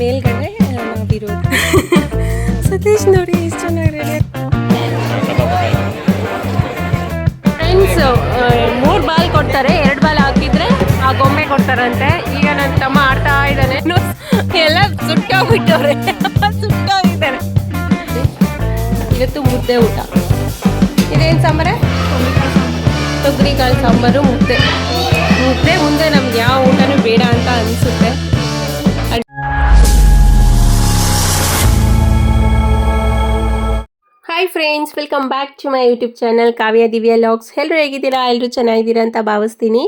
ಮೇಲ್ಗಡೆ ನಾವಿರೋದು. ಸತೀಶ್ ನೋಡಿ ಎಷ್ಟು ಚೆನ್ನಾಗಿ ರೆಡಿ ಫ್ರೆಂಡ್ಸ್ ಮೂರು ಬಾಲ್ ಕೊಡ್ತಾರೆ ಎರಡು ಬಾಲ್ ಹಾಕಿದ್ರೆ ಆ ಗೊಂಬೆ ಕೊಡ್ತಾರಂತೆ. ಈಗ ನನ್ನ ತಮ್ಮ ಆಡ್ತಾ ಇದ್ದಾನೆ. ಎಲ್ಲ ಸುಟ್ಟೋಗ್ಬಿಟ್ಟವ್ರೆ. ಸುಟ್ಟೋಗಿದ್ದಾರೆ. ಇವತ್ತು ಮುದ್ದೆ ಊಟ. ಇದೇನು ಸಾಂಬಾರೆ? ತೊಗರಿಕಾಳು ಸಾಂಬಾರು ಮುದ್ದೆ. ಮುದ್ದೆ ಮುಂದೆ ನಮ್ಗೆ ಯಾವ ಊಟನೂ ಬೇಡ ಅಂತ ಅನಿಸುತ್ತೆ. Hi friends welcome back to my YouTube channel Kavya Divya logs ಎಲ್ಲರೂ ಹೇಗಿದ್ದೀರಾ? ಎಲ್ಲರೂ ಚೆನ್ನಾಗಿದ್ದೀರಾ ಅಂತ ಭಾವಿಸ್ತೀನಿ.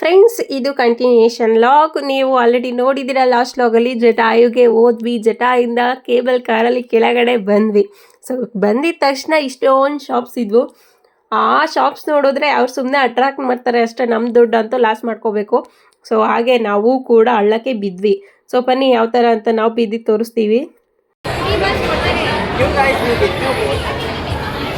ಫ್ರೆಂಡ್ಸ್ ಇದು ಕಂಟಿನ್ಯೂಷನ್ ಲಾಗ್ ನೀವು ಆಲ್ರೆಡಿ ನೋಡಿದ್ದೀರಾ ಲಾಸ್ಟ್ ಲಾಗಲ್ಲಿ ಜಟಾಯುಗೆ ಹೋದ್ವಿ. ಜಟಾಯಿಂದ ಕೇಬಲ್ ಕಾರಲ್ಲಿ ಕೆಳಗಡೆ ಬಂದ್ವಿ. ಸೊ ಬಂದಿದ ತಕ್ಷಣ ಇಷ್ಟೊಂದು ಶಾಪ್ಸ್ ಇದ್ವು. ಆ ಶಾಪ್ಸ್ ನೋಡಿದ್ರೆ ಅವ್ರು ಸುಮ್ಮನೆ ಅಟ್ರಾಕ್ಟ್ ಮಾಡ್ತಾರೆ ಅಷ್ಟೇ. ನಮ್ಮ ದುಡ್ಡು ಅಂತೂ ಲಾಸ್ ಮಾಡ್ಕೋಬೇಕು. ಸೊ ಹಾಗೆ ನಾವು ಕೂಡ ಅಳ್ಳಕ್ಕೆ ಬಿದ್ವಿ. ಸೊ ಬನ್ನಿ ಯಾವ ಥರ ಅಂತ ನಾವು ಬಿದ್ದಿದ್ದು ತೋರಿಸ್ತೀವಿ.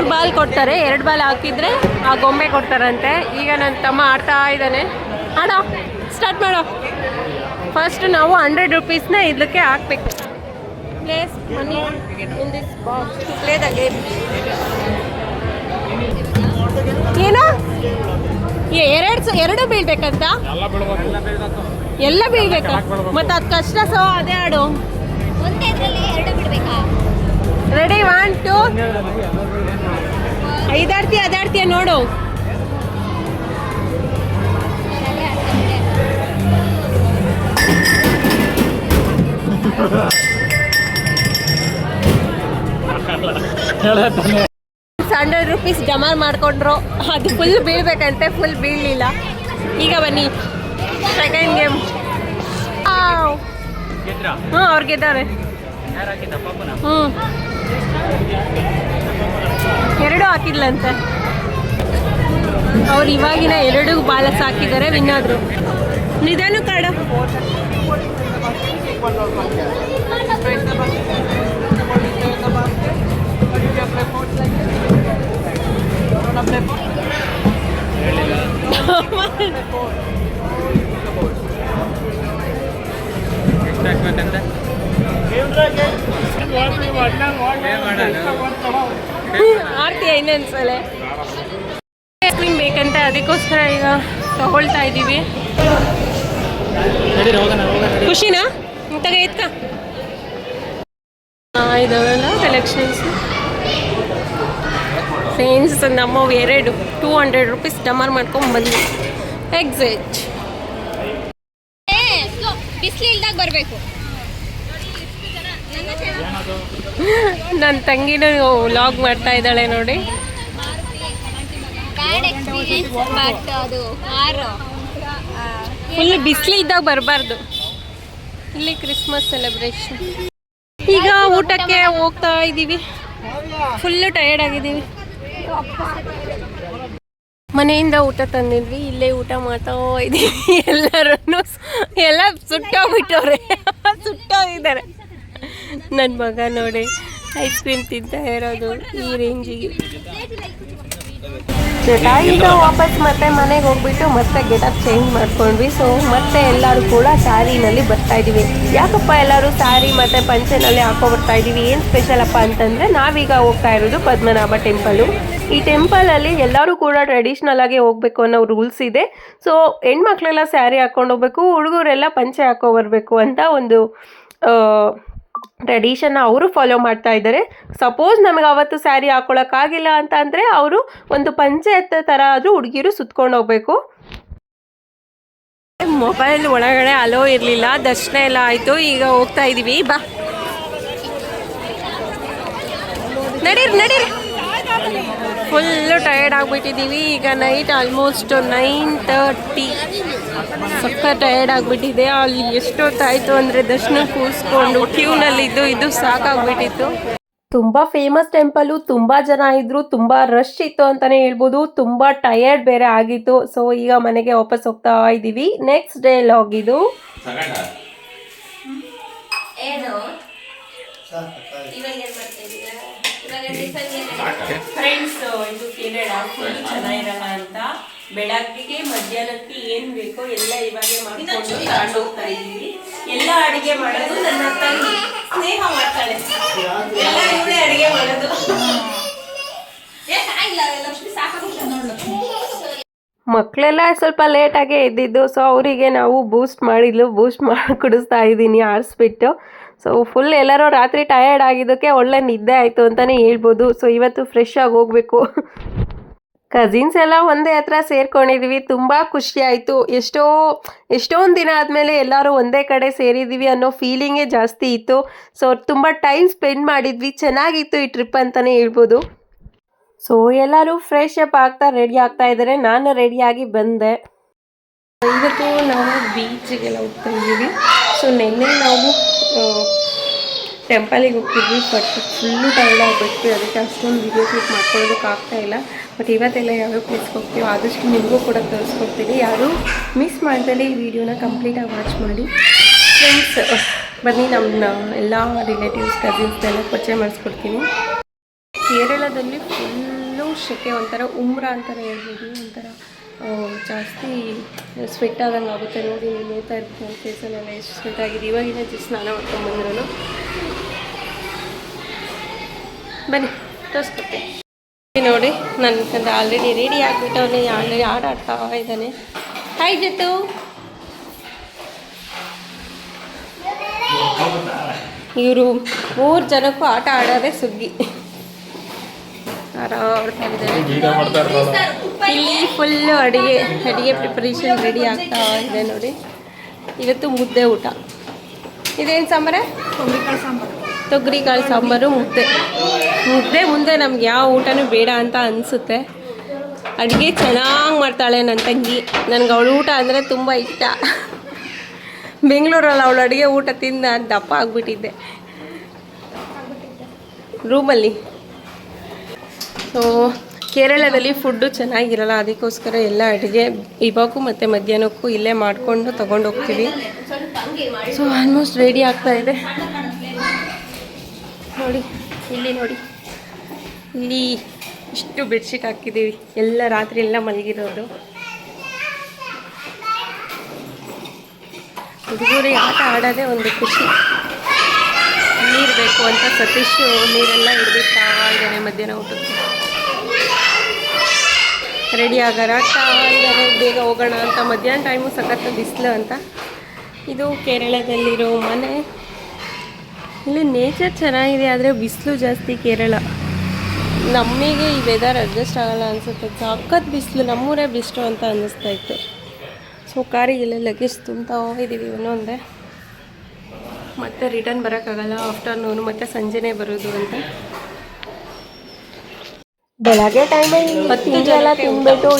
ಮೂರು ಬಾಲ್ ಕೊಡ್ತಾರೆ ಎರಡು ಬಾಲ್ ಹಾಕಿದ್ರೆ ಆ ಗೊಂಬೆ ಕೊಡ್ತಾರಂತೆ. ಈಗ ನನ್ನ ತಮ್ಮ ಆಡ್ತಾ ಇದ್ದಾನೆ. ಆಡೋ ಸ್ಟಾರ್ಟ್ ಮಾಡೋ. ಫಸ್ಟ್ ನಾವು ಹಂಡ್ರೆಡ್ ರುಪೀಸ್ನ ಇದಕ್ಕೆ ಹಾಕ್ಬೇಕು. Place money in this box to play the game ಏನು? ಎರಡು ಎರಡು ಬೀಳ್ಬೇಕಂತ? ಎಲ್ಲ ಬೀಳ್ಬೇಕು. ಎಲ್ಲ ಬೀಳ್ಬೇಕಾ. ಮತ್ತೆ ಅದು ಕಷ್ಟ ಸೊ ಅದೇ ಆಡು. ಒಂದೇ ಇದ್ರಲ್ಲಿ ಎರಡು ಬಿಡ್ಬೇಕಾ? Ready one two hundred rupees ಜಮಾ ಮಾಡ್ಕೊಂಡ್ರು. ಅದು ಫುಲ್ ಬೀಳ್ಬೇಕಂತೆ ಫುಲ್ ಬೀಳ್ಲಿಲ್ಲ. ಈಗ ಬನ್ನಿ. ಸೆಕೆಂಡ್ ಗೇಮ್ ಹ್ಮ್, ಅವ್ರು ಗೆದ್ದಾರೆ. ಹ್ಞೂ ಎರಡು ಹಾಕಿದ್ಲಂತೆ. ಅವ್ರು ಇವಾಗಿನ ಎರಡು ಬಾಲ ಸಾಕಿದ್ದಾರೆ ವಿನ್ನಾದ್ರು ನಿಧಾನ ಕಾಡ. ಆರ್ತಿಯ ಇನ್ನೊಂದ್ಸಲೇ. ಕ್ರೀಮ್ ಬೇಕಂತ ಅದಕ್ಕೋಸ್ಕರ ಈಗ ತಗೊಳ್ತಾ ಇದ್ದೀವಿ. ಖುಷಿನಾ? ಇಂತಾಗ ಎತ್ಕ. ಇದಾವೆಲ್ಲ ಕಲೆಕ್ಷನ್ಸ್ ಫ್ರೆಂಡ್ಸ್ ನಮ್ಮ ಎರಡು ಟೂ ಹಂಡ್ರೆಡ್ ರುಪೀಸ್ ಡಮರ್ ಮಾಡ್ಕೊಂಡು ಬಂದ್ವಿ. ಎಕ್ಸಿಟ್ ಬಿಸಿಲು ಇಲ್ದಾಗ ಬರಬೇಕು. ನನ್ನ ತಂಗಿನೂ ಲಾಗ್ ಮಾಡ್ತಾ ಇದ್ದಾಳೆ ನೋಡಿ. ಬಟ್ ಅದು ಕಾರು ಫುಲ್ ಬಿಸಿಲು ಇದ್ದಾಗ ಬರಬಾರ್ದು. ಇಲ್ಲಿ ಕ್ರಿಸ್ಮಸ್ ಸೆಲೆಬ್ರೇಷನ್ ಈಗ ಊಟಕ್ಕೆ ಹೋಗ್ತಾ ಇದ್ದೀವಿ ಫುಲ್ಲು ಟಯರ್ಡ್ ಆಗಿದ್ದೀವಿ. ಮನೆಯಿಂದ ಊಟ ತಂದಿದ್ವಿ ಇಲ್ಲೇ ಊಟ ಮಾಡ್ತಾ ಇದ್ದೀವಿ ಎಲ್ಲರೂ ಎಲ್ಲ ಸುಟ್ಟೋಗ್ಬಿಟ್ಟವ್ರೆ. ಸುಟ್ಟೋಗಿದ್ದಾರೆ. ನನ್ನ ಮಗ ನೋಡಿ ಐಸ್ ಕ್ರೀಮ್ ತಿಂತಾ ಇರೋದು ಈ ರೇಂಜಿಗೆ ಜಟಾಯಿಂದ ವಾಪಸ್ ಮತ್ತೆ ಮನೆಗೆ ಹೋಗ್ಬಿಟ್ಟು ಮತ್ತೆ ಗೆಟಪ್ ಚೇಂಜ್ ಮಾಡ್ಕೊಂಡ್ವಿ. ಸೊ ಮತ್ತೆ ಎಲ್ಲರೂ ಕೂಡ ಸ್ಯಾರಿನಲ್ಲಿ ಬರ್ತಾ ಇದೀವಿ. ಯಾಕಪ್ಪ ಎಲ್ಲರೂ ಸ್ಯಾರಿ ಮತ್ತೆ ಪಂಚೆನಲ್ಲಿ ಹಾಕೋ ಬರ್ತಾ ಇದೀವಿ? ಏನು ಸ್ಪೆಷಲ್ ಅಪ್ಪ ಅಂತಂದ್ರೆ ನಾವೀಗ ಹೋಗ್ತಾ ಇರೋದು ಪದ್ಮನಾಭ ಟೆಂಪಲು ಈ ಟೆಂಪಲಲ್ಲಿ ಎಲ್ಲರೂ ಕೂಡ ಟ್ರೆಡಿಷನಲ್ ಆಗಿ ಹೋಗ್ಬೇಕು ಅನ್ನೋ ರೂಲ್ಸ್ ಇದೆ. ಸೊ ಹೆಣ್ಮಕ್ಳೆಲ್ಲ ಸ್ಯಾರಿ ಹಾಕೊಂಡು ಹೋಗ್ಬೇಕು ಹುಡುಗರೆಲ್ಲ ಪಂಚೆ ಹಾಕೋ ಬರ್ಬೇಕು ಅಂತ ಒಂದು ಟ್ರೆಡಿಷನ್ನ ಅವರು ಫಾಲೋ ಮಾಡ್ತಾ ಇದ್ದಾರೆ. ಸಪೋಸ್ ನಮಗೆ ಅವತ್ತು ಸ್ಯಾರಿ ಹಾಕೊಳ್ಳೋಕ್ಕಾಗಿಲ್ಲ ಅಂತ ಅಂದರೆ ಅವರು ಒಂದು ಪಂಚೆ ಎತ್ತ ಥರ ಆದರೂ ಹುಡುಗಿರು ಸುತ್ಕೊಂಡು ಹೋಗ್ಬೇಕು. ಮೊಬೈಲ್ ಒಳಗಡೆ ಅಲೋ ಇರಲಿಲ್ಲ, ದರ್ಶನ ಎಲ್ಲ ಆಯಿತು, ಈಗ ಹೋಗ್ತಾ ಇದ್ದೀವಿ ಬಾ. ನಡೀರಿ ನಡೀರಿ. ಫುಲ್ಲು ಟಯರ್ಡ್ ಆಗಿಬಿಟ್ಟಿದ್ದೀವಿ ಈಗ ನೈಟ್ ಆಲ್ಮೋಸ್ಟ್ ನೈನ್ ತರ್ಟಿ ಸಕ್ಕ ಟಯರ್ಡ್ ಆಗಿಬಿಟ್ಟಿದೆ. ಅಲ್ಲಿ ಎಷ್ಟೊತ್ತಾಯಿತು ಅಂದರೆ ದರ್ಶನ ಕೂರಿಸ್ಕೊಂಡು ಕ್ಯೂನಲ್ಲಿದ್ದು ಇದು ಸಾಕಾಗ್ಬಿಟ್ಟಿತ್ತು. ತುಂಬ ಫೇಮಸ್ ಟೆಂಪಲು ತುಂಬ ಜನ ಇದ್ರು ತುಂಬ ರಶ್ ಇತ್ತು ಅಂತಲೇ ಹೇಳ್ಬೋದು. ತುಂಬ ಟಯರ್ಡ್ ಬೇರೆ ಆಗಿತ್ತು. ಸೊ ಈಗ ಮನೆಗೆ ವಾಪಸ್ ಹೋಗ್ತಾ ಇದ್ದೀವಿ ನೆಕ್ಸ್ಟ್ ಡೇ ಲಾಗ್ ಇದು. ಫ್ರೆಂಡ್ಸ್ ಇದು ಕೇರಳ ಫುಲ್ ಚೆನ್ನಾಗಿರಲ್ಲ ಅಂತ. ಬೆಳಗ್ಗೆಗೆ ಮಧ್ಯಾಹ್ನಕ್ಕೆ ಏನ್ ಬೇಕೋ ಎಲ್ಲ ಇವಾಗೆ ಮಾಡ್ಕೊಂಡು ತಗೊಂಡು ಹೋಗ್ತಾ ಇದೀವಿ ಎಲ್ಲ ಅಡಿಗೆ ಮಾಡೋದು ನನ್ನ ತಂಗಿ. ಸ್ನೇಹ ಮಾಡ್ತಾಳೆ. ಎಲ್ಲ ಇವಳೇ ಅಡಿಗೆ ಮಾಡೋದು. ಮಕ್ಕಳೆಲ್ಲ ಸ್ವಲ್ಪ ಲೇಟಾಗೆ ಎದ್ದಿದ್ದು ಸೊ ಅವರಿಗೆ ನಾವು ಬೂಸ್ಟ್ ಮಾಡಿದ್ಲು ಬೂಸ್ಟ್ ಮಾಡಿ ಕುಡಿಸ್ತಾ ಇದ್ದೀನಿ, ಆರಿಸ್ಬಿಟ್ಟು. ಸೊ ಫುಲ್ ಎಲ್ಲರೂ ರಾತ್ರಿ ಟಯರ್ಡ್ ಆಗಿದ್ದಕ್ಕೆ ಒಳ್ಳೆ ನಿದ್ದೆ ಆಯಿತು ಅಂತಲೇ ಹೇಳ್ಬೋದು. ಸೊ ಇವತ್ತು ಫ್ರೆಶ್ ಆಗಿ ಹೋಗಬೇಕು. ಕಸಿನ್ಸ್ ಎಲ್ಲ ಒಂದೇ ಹತ್ರ ಸೇರ್ಕೊಂಡಿದ್ವಿ, ತುಂಬ ಖುಷಿ ಆಯಿತು. ಎಷ್ಟೋ, ಎಷ್ಟೊಂದು ದಿನ ಆದಮೇಲೆ ಎಲ್ಲರೂ ಒಂದೇ ಕಡೆ ಸೇರಿದ್ದೀವಿ ಅನ್ನೋ ಫೀಲಿಂಗೇ ಜಾಸ್ತಿ ಇತ್ತು. ಸೊ ತುಂಬ ಟೈಮ್ ಸ್ಪೆಂಡ್ ಮಾಡಿದ್ವಿ, ಚೆನ್ನಾಗಿತ್ತು ಈ ಟ್ರಿಪ್ ಅಂತಲೇ ಹೇಳ್ಬೋದು. ಸೊ ಎಲ್ಲರೂ ಫ್ರೆಶ್ ಅಪ್ ಆಗ್ತಾ ರೆಡಿ ಆಗ್ತಾ ಇದ್ದಾರೆ. ನಾನು ರೆಡಿಯಾಗಿ ಬಂದೆ. ಇವತ್ತು ನಾವು ಬೀಚಿಗೆಲ್ಲ ಹೋಗ್ತಾ ಇದ್ದೀವಿ. ಸೊ ನಿನ್ನೆ ನಾವು ಟೆಂಪಲಿಗೆ ಹೋಗ್ತಿದ್ವಿ ಬಟ್ ಫುಲ್ಲು ಟೈರ್ಡ್ ಆಗಿಬಿಟ್ಟು ಅದಕ್ಕೆ ಅಷ್ಟೊಂದು ವಿಡಿಯೋ ಕ್ಲಿಕ್ ಮಾಡ್ಕೊಳ್ಳೋದಕ್ಕೆ ಆಗ್ತಾ ಇಲ್ಲ. ಬಟ್ ಇವತ್ತೆಲ್ಲ ಯಾವ್ಯಾವ ಪ್ಲೇಸ್ಗೆ ಹೋಗ್ತೀವಿ ಆದಷ್ಟು ನಿಮಗೂ ಕೂಡ ತೋರಿಸ್ಕೊಡ್ತೀನಿ. ಯಾರು ಮಿಸ್ ಮಾಡ್ದಲ್ಲಿ ಈ ವಿಡಿಯೋನ ಕಂಪ್ಲೀಟಾಗಿ ವಾಚ್ ಮಾಡಿ. ಫ್ರೆಂಡ್ಸ್ ಬನ್ನಿ ನಮ್ಮ ಎಲ್ಲ ರಿಲೇಟಿವ್ಸ್ ಕಸಿನ್ಸ್ನೆಲ್ಲ ಪರಿಚಯ ಮಾಡಿಸ್ಕೊಡ್ತೀನಿ. ಕೇರಳದಲ್ಲಿ ಫುಲ್ಲು ಸೆಕೆ ಒಂಥರ ಉಮ್ರ ಅಂತಲೇ ಹೇಳ್ಬೋದು. ಒಂಥರ ಜಾಸ್ತಿ ಸ್ವೆಟ್ ಆದಂಗೆ ಆಗುತ್ತೆ. ನೋಡಿ ನೀವು ನೋಡ್ತಾ ಇರ್ತೀನಿ ಫೇಸಲ್ಲೆಲ್ಲ ಎಷ್ಟು ಸ್ವೆಟ್ ಆಗಿದೆ. ಇವಾಗಿನ ಜಸ್ಟ್ ಸ್ನಾನ ಮಾಡ್ಕೊಂಡ್ಬಂದ್ರು ಬನ್ನಿ ತೋರಿಸ್ಕೊಡ್ತೀನಿ ನೋಡಿ ನನ್ನ ಆಲ್ರೆಡಿ ರೆಡಿ ಆಗಿಬಿಟ್ಟು ಅವನು ಆಲ್ರೆಡಿ ಆಟ ಆಡ್ತಾ ಇದ್ದಾನೆ. ಹಾಯ್ ಇವರು ಮೂರು ಜನಕ್ಕೂ ಆಟ ಆಡೋದೇ ಸುಗ್ಗಿ. ಇಲ್ಲಿ ಫುಲ್ಲು ಅಡಿಗೆ ಅಡಿಗೆ ಪ್ರಿಪರೇಷನ್ ರೆಡಿ ಆಗ್ತಾ ಇದೆ ನೋಡಿ. ಇವತ್ತು ಮುದ್ದೆ ಊಟ. ಇದೇನು ಸಾಂಬಾರೆ? ತೊಗರಿಕಾಳು ಸಾಂಬಾರು. ಮುದ್ದೆ. ಮುದ್ದೆ ಮುಂದೆ ನಮ್ಗೆ ಯಾವ ಊಟನೂ ಬೇಡ ಅಂತ ಅನಿಸುತ್ತೆ. ಅಡುಗೆ ಚೆನ್ನಾಗಿ ಮಾಡ್ತಾಳೆ ನನ್ನ ತಂಗಿ. ನನಗೆ ಅವಳು ಊಟ ಅಂದರೆ ತುಂಬ ಇಷ್ಟ. ಬೆಂಗಳೂರಲ್ಲಿ ಅವಳು ಅಡುಗೆ ಊಟ ತಿಂದ ದಪ್ಪ ಆಗಿಬಿಟ್ಟಿದ್ದೆ. ರೂಮಲ್ಲಿ. ಸೊ ಕೇರಳದಲ್ಲಿ ಫುಡ್ಡು ಚೆನ್ನಾಗಿರಲ್ಲ, ಅದಕ್ಕೋಸ್ಕರ ಎಲ್ಲ ಅಡುಗೆ ಇವಾಗೂ ಮತ್ತು ಮಧ್ಯಾಹ್ನಕ್ಕೂ ಇಲ್ಲೇ ಮಾಡಿಕೊಂಡು ತೊಗೊಂಡು ಹೋಗ್ತೀವಿ. ಸೊ ಆಲ್ಮೋಸ್ಟ್ ರೆಡಿ ಆಗ್ತಾ ಇದೆ. ನೋಡಿ, ಇಲ್ಲಿ ನೋಡಿ. ಇಲ್ಲಿ ಇಷ್ಟು ಬೆಡ್ಶೀಟ್ ಹಾಕಿದ್ದೀವಿ. ಎಲ್ಲ ರಾತ್ರಿ ಎಲ್ಲ ಮಲಗಿರೋದು. ಹುಡುಗರು, ಆಟ ಆಡೋದೇ ಒಂದು ಖುಷಿ. ನೀರು ಬೇಕು ಅಂತ ಸತೀಶ್ ನೀರೆಲ್ಲ ಹಿಡಿದಿರ್ತಾ ಇದ್ದಾನೆ ಮಧ್ಯಾಹ್ನ ಊಟಕ್ಕೆ. ರೆಡಿ ಆಗಾರ ಇದ್ದಾರೆ ಬೇಗ ಹೋಗೋಣ ಅಂತ. ಮಧ್ಯಾಹ್ನ ಟೈಮು ಸಖತ್ ಬಿಸಿಲು ಅಂತ. ಇದು ಕೇರಳದಲ್ಲಿರೋ ಮನೆ. ಇಲ್ಲಿ ನೇಚರ್ ಚೆನ್ನಾಗಿದೆ, ಆದರೆ ಬಿಸಿಲು ಜಾಸ್ತಿ ಕೇರಳ. ನಮಗೆ ಈ ವೆದರ್ ಅಡ್ಜಸ್ಟ್ ಆಗಲ್ಲ ಅನಿಸುತ್ತೆ. ಸಖತ್ ಬಿಸಿಲು, ನಮ್ಮೂರೇ ಬೆಸ್ಟು ಅಂತ ಅನ್ನಿಸ್ತಾ ಇತ್ತು. ಸೊ ಕಾರಿಗೆಲ್ಲ ಲಗೇಜ್ ತುಂಬ್ತಾ ಹೋಗಿದ್ದೀವಿ ಒಂದೊಂದೇ ಮತ್ತೆ ರಿಟರ್ನ್ ಬರೋಕ್ಕಾಗಲ್ಲ. ಆಫ್ಟರ್ನೂನು ಮತ್ತೆ ಸಂಜೆನೇ ಬರೋದು ಅಂತ. ಬೆಳಗ್ಗೆ ಟೈಮಲ್ಲಿ ಎಲ್ಲ ತಿನ್ಬಿಟ್ಟು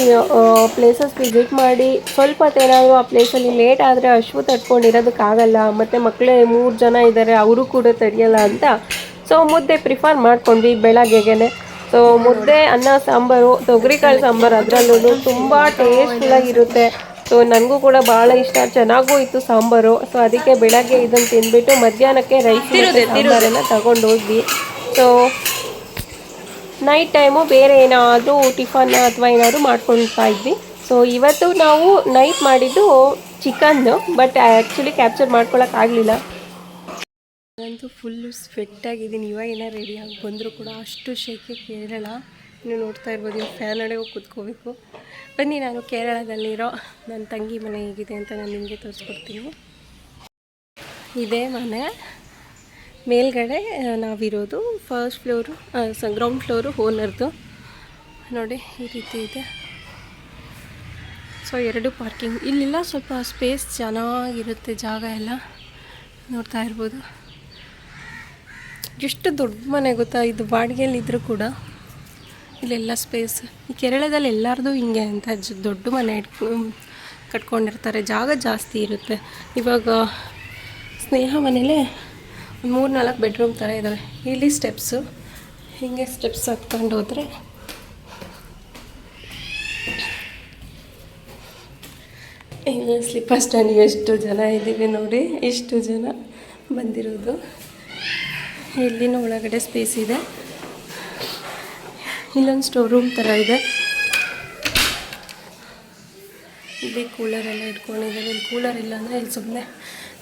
ಪ್ಲೇಸಸ್ ವಿಸಿಟ್ ಮಾಡಿ ಸ್ವಲ್ಪ ಏನಾದರೂ ಆ ಪ್ಲೇಸಲ್ಲಿ ಲೇಟ್ ಆದರೆ ಅಶ್ವು ತಡ್ಕೊಂಡಿರೋದಕ್ಕಾಗಲ್ಲ ಮತ್ತು ಮಕ್ಕಳೇ ಮೂರು ಜನ ಇದ್ದಾರೆ ಅವರು ಕೂಡ ತಡೆಯಲ್ಲ ಅಂತ. ಸೊ ಮುದ್ದೆ ಪ್ರಿಫರ್ ಮಾಡ್ಕೊಂಡ್ವಿ ಬೆಳಗ್ಗೆಗೆ ಸೊ ಮುದ್ದೆ ಅನ್ನ ಸಾಂಬಾರು ತೊಗರಿಕಾಳು ಸಾಂಬಾರು ಅದರಲ್ಲೂ ತುಂಬ ಟೇಸ್ಟ್ಫುಲ್ಲಾಗಿರುತ್ತೆ ಸೊ ನನಗೂ ಕೂಡ ಭಾಳ ಇಷ್ಟ. ಚೆನ್ನಾಗೂ ಇತ್ತು ಸಾಂಬಾರು. ಸೊ ಅದಕ್ಕೆ ಬೆಳಗ್ಗೆ ಇದನ್ನು ತಿನ್ಬಿಟ್ಟು ಮಧ್ಯಾಹ್ನಕ್ಕೆ ರೈಸ್ ಸಾಂಬಾರನ್ನು ತಗೊಂಡು ಹೋದ್ವಿ ಸೊ ನೈಟ್ ಟೈಮು ಬೇರೆ ಏನಾದರೂ ಟಿಫನ್ ಅಥವಾ ಏನಾದರೂ ಮಾಡ್ಕೊಳ್ತಾ ಇದ್ವಿ. ಸೊ ಇವತ್ತು ನಾವು ನೈಟ್ ಮಾಡಿದ್ದು ಚಿಕನ್ನು ಬಟ್ ಆ್ಯಕ್ಚುಲಿ ಕ್ಯಾಪ್ಚರ್ ಮಾಡ್ಕೊಳಕ್ಕಾಗಲಿಲ್ಲ ನಾನಂತೂ ಫುಲ್ಲು ಸ್ವೆಟ್ ಆಗಿದ್ದೀನಿ. ರೆಡಿ ರೆಡಿಯಾಗಿ ಬಂದರೂ ಕೂಡ ಅಷ್ಟು ಶೆಕೆ ಕೇರಳ. ನೀವು ನೋಡ್ತಾ ಇರ್ಬೋದು ಫ್ಯಾನ್ ಅಡೆ ಹೋಗಿ ಕೂತ್ಕೋಬೇಕು. ಬನ್ನಿ, ನಾನು ಕೇರಳದಲ್ಲಿರೋ ನನ್ನ ತಂಗಿ ಮನೆ ಹೇಗಿದೆ ಅಂತ ನಾನು ನಿಮಗೆ ತೋರಿಸ್ಕೊಡ್ತೀನಿ. ಇದೇ ಮನೆ. ಮೇಲ್ಗಡೆ ನಾವಿರೋದು ಫಸ್ಟ್ ಫ್ಲೋರು ಗ್ರೌಂಡ್ ಫ್ಲೋರು ಓನರ್ದು ನೋಡಿ, ಈ ರೀತಿ ಇದೆ. ಸೊ ಎರಡು ಪಾರ್ಕಿಂಗ್ ಇಲ್ಲೆಲ್ಲ ಸ್ವಲ್ಪ ಸ್ಪೇಸ್ ಚೆನ್ನಾಗಿರುತ್ತೆ ಜಾಗ ಎಲ್ಲ. ನೋಡ್ತಾ ಇರ್ಬೋದು. ಎಷ್ಟು ದೊಡ್ಡ ಮನೆ ಗೊತ್ತಾ? ಇದು ಬಾಡಿಗೆಯಲ್ಲಿದ್ದರೂ ಕೂಡ ಇಲ್ಲೆಲ್ಲ ಸ್ಪೇಸ್ ಈ ಕೇರಳದಲ್ಲಿ ಎಲ್ಲರದು ಹಿಂಗೆ ಅಂತ ದೊಡ್ಡ ಮನೆ ಕಟ್ಕೊಂಡಿರ್ತಾರೆ. ಜಾಗ ಜಾಸ್ತಿ ಇರುತ್ತೆ. ಇವಾಗ ಸ್ನೇಹ ಮನೇಲೆ ಮೂರು ನಾಲ್ಕು ಬೆಡ್ರೂಮ್ ಥರ ಇದ್ದಾವೆ ಇಲ್ಲಿ ಸ್ಟೆಪ್ಸು ಹೀಗೆ ಸ್ಟೆಪ್ಸ್ ಹತ್ಕೊಂಡು ಹೋದರೆ ಈಗ ಸ್ಲಿಪ್ಪರ್ ಸ್ಟ್ಯಾಂಡಿಗೆ ಎಷ್ಟು ಜನ ಇದ್ದೀವಿ ನೋಡಿ, ಇಷ್ಟು ಜನ ಬಂದಿರೋದು. ಇಲ್ಲಿನ ಒಳಗಡೆ ಸ್ಪೇಸ್ ಇದೆ. ಇಲ್ಲೊಂದು ಸ್ಟೋರ್ ರೂಮ್ ಥರ ಇದೆ. ಇಲ್ಲಿ ಕೂಲರೆಲ್ಲ ಇಟ್ಕೊಂಡಿದ್ದಾರೆ. ಇಲ್ಲಿ ಕೂಲರ್ ಇಲ್ಲ ಅಂದರೆ ಇಲ್ಲಿ ಸುಮ್ಮನೆ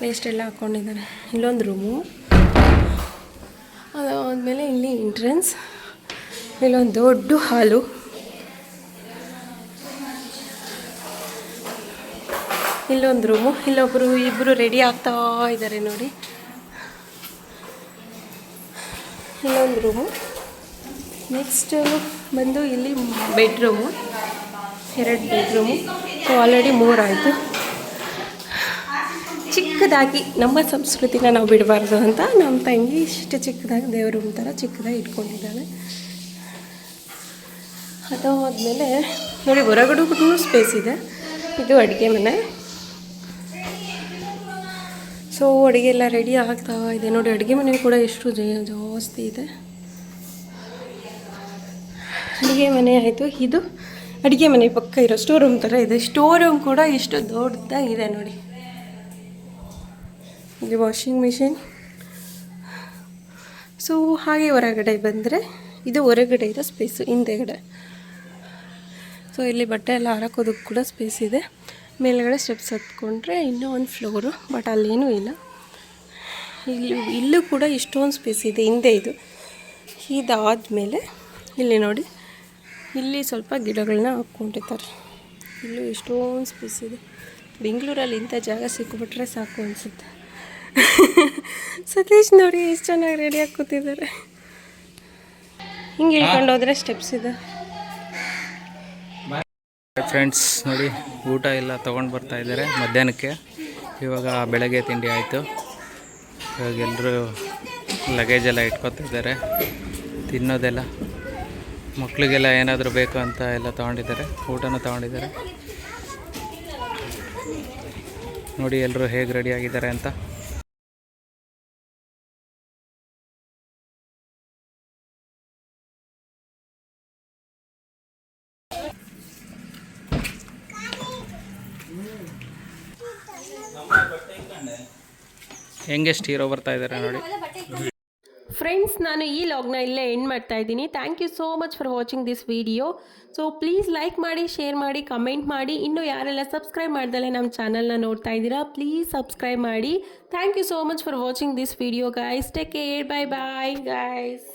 ವೇಸ್ಟ್ ಎಲ್ಲ ಹಾಕ್ಕೊಂಡಿದ್ದಾರೆ ಇಲ್ಲೊಂದು ರೂಮು ಅದಾದಮೇಲೆ ಇಲ್ಲಿ ಎಂಟ್ರೆನ್ಸ್ ಇಲ್ಲೊಂದು ದೊಡ್ಡ ಹಾಲು ಇಲ್ಲೊಂದು ರೂಮು ಇಲ್ಲೊಬ್ಬರು ಇಬ್ಬರು ರೆಡಿ ಆಗ್ತಾ ಇದ್ದಾರೆ ನೋಡಿ. ಇಲ್ಲೊಂದು ರೂಮು ನೆಕ್ಸ್ಟ್ ಬಂದು ಇಲ್ಲಿ ಬೆಡ್ರೂಮು ಎರಡು ಬೆಡ್ರೂಮು ಆಲ್ರೆಡಿ ಮೂರಾಯಿತು ಚಿಕ್ಕದಾಗಿ ನಮ್ಮ ಸಂಸ್ಕೃತಿನ ನಾವು ಬಿಡಬಾರ್ದು ಅಂತ ನಮ್ಮ ತಂಗಿ ಇಷ್ಟು ಚಿಕ್ಕದಾಗಿ ದೇವ್ರ ಥರ ಚಿಕ್ಕದಾಗಿ ಇಟ್ಕೊಂಡಿದ್ದಾಳೆ. ಹೋದ್ಮೇಲೆ ನೋಡಿ, ಹೊರಗಡೆ ಸ್ಪೇಸ್ ಇದೆ. ಇದು ಅಡುಗೆ ಮನೆ. ಸೊ ಅಡುಗೆ ಎಲ್ಲ ರೆಡಿ ಆಗ್ತಾ ಇದೆ. ನೋಡಿ, ಅಡುಗೆ ಮನೆ ಕೂಡ ಎಷ್ಟು ಜಾಸ್ತಿ ಇದೆ. ಅಡುಗೆ ಮನೆ ಆಯಿತು. ಇದು ಅಡುಗೆ ಮನೆ ಪಕ್ಕ ಇರೋ ಸ್ಟೋರ್ ರೂಮ್ ಥರ ಇದೆ. ಸ್ಟೋರ್ ರೂಮ್ ಕೂಡ ಎಷ್ಟು ದೊಡ್ಡದಾಗಿದೆ ನೋಡಿ. ಇಲ್ಲಿ ವಾಷಿಂಗ್ ಮಿಷಿನ್. ಸೊ ಹಾಗೆ ಹೊರಗಡೆ ಬಂದರೆ ಇದು ಹೊರಗಡೆ ಇರೋ ಸ್ಪೇಸು ಹಿಂದೆಗಡೆ. ಸೊ ಇಲ್ಲಿ ಬಟ್ಟೆ ಎಲ್ಲ ಹಾರಾಕೋದಕ್ಕೆ ಕೂಡ ಸ್ಪೇಸ್ ಇದೆ. ಮೇಲ್ಗಡೆ ಸ್ಟೆಪ್ಸ್ ಹತ್ಕೊಂಡ್ರೆ ಇನ್ನೂ ಒಂದು ಫ್ಲೋರು ಬಟ್ ಅಲ್ಲೇನೂ ಇಲ್ಲ. ಇಲ್ಲಿ, ಇಲ್ಲೂ ಕೂಡ ಇಷ್ಟೊಂದು ಸ್ಪೇಸ್ ಇದೆ, ಹಿಂದೆ ಇದು. ಇದಾದಮೇಲೆ ಇಲ್ಲಿ ನೋಡಿ, ಇಲ್ಲಿ ಸ್ವಲ್ಪ ಗಿಡಗಳನ್ನ ಹಾಕ್ಕೊಂಡಿರ್ತಾರೆ ಇಲ್ಲೂ ಎಷ್ಟೊಂದು ಸ್ಪೇಸ್ ಇದೆ. ಬೆಂಗಳೂರಲ್ಲಿ ಇಂಥ ಜಾಗ ಸಿಕ್ಕಿಬಿಟ್ರೆ ಸಾಕು ಅನಿಸುತ್ತೆ. ಸತೀಶ್ ನೋಡಿ ಎಷ್ಟು ಚೆನ್ನಾಗಿ ರೆಡಿಯಾಗಿ ಕೂತಿದ್ದಾರೆ. ಹಿಂಗೆ ಇಳ್ಕೊಂಡು ಹೋದ್ರೆ ಸ್ಟೆಪ್ಸ್ ಇದೆ. ಫ್ರೆಂಡ್ಸ್ ನೋಡಿ ಊಟ ಎಲ್ಲ ತೊಗೊಂಡು ಬರ್ತಾ ಇದ್ದಾರೆ ಮಧ್ಯಾಹ್ನಕ್ಕೆ. ಇವಾಗ ಬೆಳಗ್ಗೆ ತಿಂಡಿ ಆಯಿತು. ಇವಾಗ ಎಲ್ಲರೂ ಲಗೇಜ್ ಎಲ್ಲ ಇಟ್ಕೊತಿದ್ದಾರೆ ತಿನ್ನೋದೆಲ್ಲ ಮಕ್ಕಳಿಗೆಲ್ಲ ಏನಾದರೂ ಬೇಕು ಅಂತ ಎಲ್ಲ ತೊಗೊಂಡಿದ್ದಾರೆ. ಊಟನೂ ತೊಗೊಂಡಿದ್ದಾರೆ. ನೋಡಿ ಎಲ್ಲರೂ ಹೇಗೆ ರೆಡಿ ಆಗಿದ್ದಾರೆ ಅಂತ. ಹೆಂಗೆ ಹೀರೋ ಬರ್ತಾ ಇದ್ದಾರೆ ನೋಡಿ. ಫ್ರೆಂಡ್ಸ್ ನಾನು ಈ ಲಾಗ್ನ ಇಲ್ಲೇ ಎಂಡ್ ಮಾಡ್ತಾ ಇದ್ದೀನಿ. Thank you so much for watching this video so please like ಮಾಡಿ ಶೇರ್ ಮಾಡಿ ಕಮೆಂಟ್ ಮಾಡಿ. ಇನ್ನೂ ಯಾರೆಲ್ಲ ಸಬ್ಸ್ಕ್ರೈಬ್ ಮಾಡ್ದಲೇ ನಮ್ಮ ಚಾನಲ್ನ ನೋಡ್ತಾ ಇದ್ದೀರಾ ಪ್ಲೀಸ್ ಸಬ್ಸ್ಕ್ರೈಬ್ ಮಾಡಿ. Thank you so much for watching this video guys take care bye bye guys